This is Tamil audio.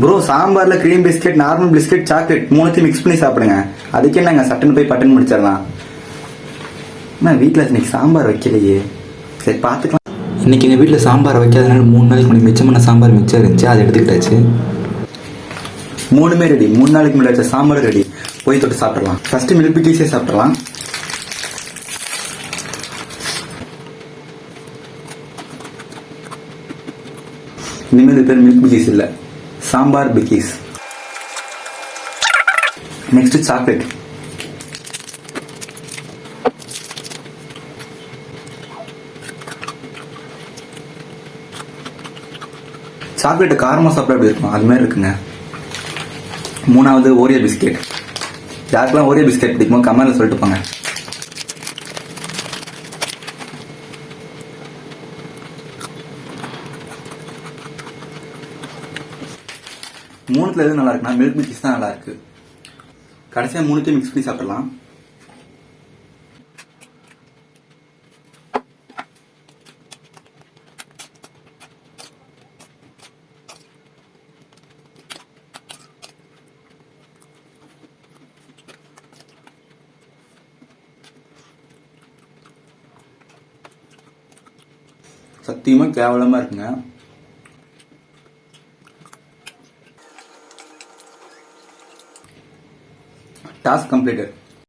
ப்ரோ சாம்பார்ல cream biscuit normal biscuit chocolate மூணுத்தையும் மிக்ஸ் பண்ணி சாப்பிடுங்க. அதுக்கு என்னங்க சட்டன் போய் பட்டன் முடிச்சிடலாம். நான் வீட்டில் இன்னைக்கு சாம்பார் வைக்கலையே. சரி பார்த்துக்கலாம் இன்னைக்கு எங்கள் வீட்டில் சாம்பார் வைக்காதனால மூணு நாளைக்கு முன்னாடி மிச்சமான சாம்பார் மிச்சம் இருந்துச்சு அதை எடுத்துக்கிட்டாச்சு. மூணுமே ரெடி மூணு நாளைக்கு முன்னாடி சாம்பார் ரெடி போய் தொட்டு சாப்பிடலாம். ஃபர்ஸ்ட் மில்க் பிக்கீஸே சாப்பிடலாம். இனிமேல் பேர் மில்க் பிக்கீஸ் இல்லை. Sambar Bikis. Next chocolate chocolate காரமாக சாப்பிட எப்படி இருக்கும்? அது மாதிரி இருக்குங்க. மூணாவது ஓரியோ பிஸ்கெட் யாருக்கெல்லாம் ஓரியோ பிஸ்கெட் பிடிக்குமோ கமெண்ட்ல சொல்லிட்டு போங்க. மூணுத்தில் எது நல்லா இருக்குன்னா மில்க் மிக்ஸ் தான் நல்லா இருக்கு கடைசியா மூணுத்தையும் மிக்ஸ் பண்ணி சாப்பிடலாம். சத்தியமா கேவலமா இருக்குங்க. task completed.